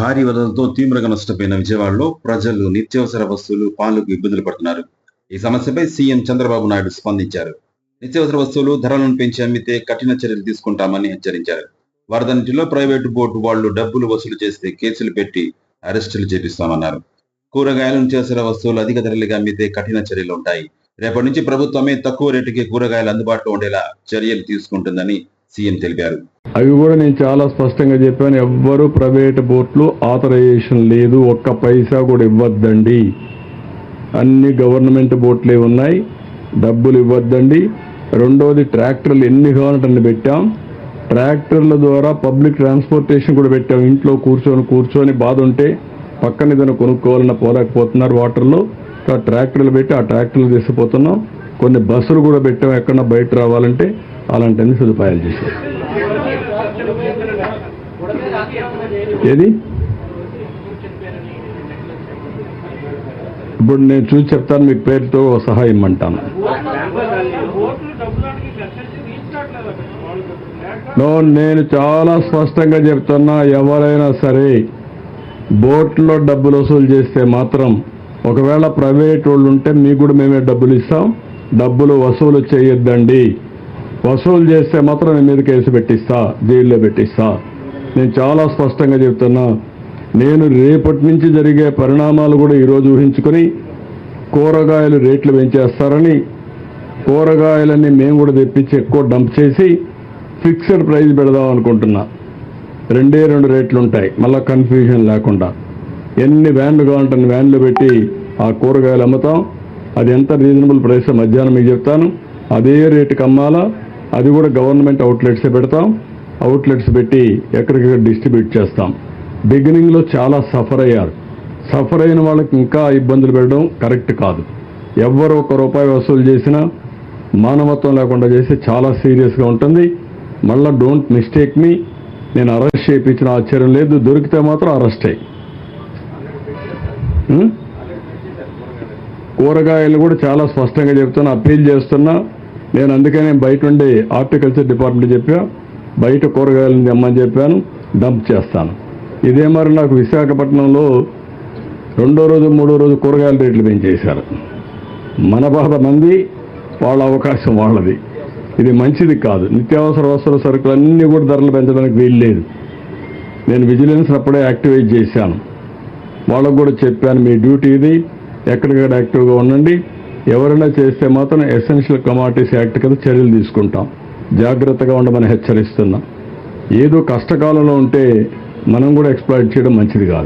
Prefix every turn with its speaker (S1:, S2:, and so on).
S1: భారీ వరదలతో తీవ్రంగా నష్టపోయిన విజయవాడలో ప్రజలు నిత్యావసర వస్తువులు పాలకు ఇబ్బందులు పడుతున్నారు. ఈ సమస్యపై సీఎం చంద్రబాబు నాయుడు స్పందించారు. నిత్యావసర వస్తువులు ధరలను పెంచి అమ్మితే కఠిన చర్యలు తీసుకుంటామని హెచ్చరించారు. వరద నీటిలో ప్రైవేటు బోర్డు వాళ్ళు డబ్బులు వసూలు చేస్తే కేసులు పెట్టి అరెస్టులు చేపిస్తామన్నారు. కూరగాయలు నిత్యావసర వస్తువులు అధిక ధరలుగా అమ్మితే కఠిన చర్యలు ఉంటాయి. రేపటి నుంచి ప్రభుత్వమే తక్కువ రేటుకి కూరగాయలు అందుబాటులో ఉండేలా చర్యలు తీసుకుంటుందని సీఎం తెలిపారు.
S2: అవి కూడా నేను చాలా స్పష్టంగా చెప్పాను. ఎవ్వరు ప్రైవేట్ బోట్లు ఆథరైజేషన్ లేదు. ఒక్క పైసా కూడా ఇవ్వద్దండి. అన్ని గవర్నమెంట్ బోట్లే ఉన్నాయి. డబ్బులు ఇవ్వద్దండి. రెండవది ట్రాక్టర్లు ఎన్ని కావాలంటే పెట్టాం. ట్రాక్టర్ల ద్వారా పబ్లిక్ ట్రాన్స్పోర్టేషన్ కూడా పెట్టాం. ఇంట్లో కూర్చొని కూర్చొని బాధ ఉంటే పక్కన ఏదైనా కొనుక్కోవాలన్న పోలేకపోతున్నారు వాటర్లో. ఆ ట్రాక్టర్లు పెట్టి ఆ ట్రాక్టర్లు తీసుకుపోతున్నాం. కొన్ని బస్సులు కూడా పెట్టాం. ఎక్కడన్నా బయట రావాలంటే అలాంటివన్నీ సదుపాయాలు చేశాం ఏది? ఇప్పుడు నేను చూసి చెప్తాను మీకు పేరుతో సహాయం ఇమ్మంటాను. నేను చాలా స్పష్టంగా చెప్తున్నా ఎవరైనా సరే బోట్లో డబ్బులు వసూలు చేస్తే మాత్రం ఒకవేళ ప్రైవేట్ వాళ్ళు ఉంటే మీకు కూడా మేమే డబ్బులు ఇస్తాం డబ్బులు వసూలు చేయొద్దండి. వసూలు చేస్తే మాత్రం నేను మీద కేసు పెట్టిస్తా జైల్లో పెట్టిస్తా. నేను చాలా స్పష్టంగా చెప్తున్నా నేను రేపటి నుంచి జరిగే పరిణామాలు కూడా ఈరోజు ఊహించుకొని కూరగాయలు రేట్లు పెంచేస్తారని కూరగాయలన్నీ మేము కూడా తెప్పించి ఎక్కువ డంప్ చేసి ఫిక్స్డ్ ప్రైస్ పెడదాం అనుకుంటున్నా. రెండే రెండు రేట్లు ఉంటాయి మళ్ళీ కన్ఫ్యూజన్ లేకుండా. ఎన్ని వ్యాన్లు కావాలంటే వ్యాన్లు పెట్టి ఆ కూరగాయలు అమ్ముతాం. అది ఎంత రీజనబుల్ ప్రైస్ మధ్యాహ్నం మీకు చెప్తాను. అదే రేటుకి అమ్మాలా అది కూడా గవర్నమెంట్ అవుట్లెట్సే పెడతాం. అవుట్లెట్స్ పెట్టి ఎక్కడికక్కడ డిస్ట్రిబ్యూట్ చేస్తాం. బిగినింగ్లో చాలా సఫర్ అయ్యారు. సఫర్ అయిన వాళ్ళకి ఇంకా ఇబ్బందులు పెట్టడం కరెక్ట్ కాదు. ఎవ్వరు ఒక రూపాయి వసూలు చేసినా మానవత్వం లేకుండా చేస్తే చాలా సీరియస్గా ఉంటుంది. మళ్ళా డోంట్ మిస్టేక్ మీ నేను అరెస్ట్ చేయించిన ఆశ్చర్యం లేదు. దొరికితే మాత్రం అరెస్ట్ అయ్యి hmm? కూరగాయలు కూడా చాలా స్పష్టంగా చెప్తున్నా అప్పీల్ చేస్తున్నా. నేను అందుకనే బయట ఉండి హార్టికల్చర్ డిపార్ట్మెంట్ చెప్పా. బయట కూరగాయలను తెమ్మని చెప్పాను డంప్ చేస్తాను. ఇదే మరి నాకు విశాఖపట్నంలో రెండో రోజు మూడో రోజు కూరగాయల రేట్లు పెంచేశారు. మన బాధ మంది వాళ్ళ అవకాశం వాళ్ళది. ఇది మంచిది కాదు. నిత్యావసర అవసర సరుకులు అన్నీ కూడా ధరలు పెంచడానికి వీల్లేదు నేను విజిలెన్స్ అప్పుడే యాక్టివేట్ చేశాను. వాళ్ళకు కూడా చెప్పాను మీ డ్యూటీ ఇది. ఎక్కడికక్కడ యాక్టివ్గా ఉండండి. ఎవరైనా చేస్తే మాత్రం ఎసెన్షియల్ కమాడిటీస్ యాక్ట్ కింద చర్యలు తీసుకుంటాం. జాగ్రత్తగా ఉండమని హెచ్చరిస్తున్నా. ఏదో కష్టకాలంలో ఉంటే మనం కూడా ఎక్స్ప్లాయిట్ చేయడం మంచిది కాదు.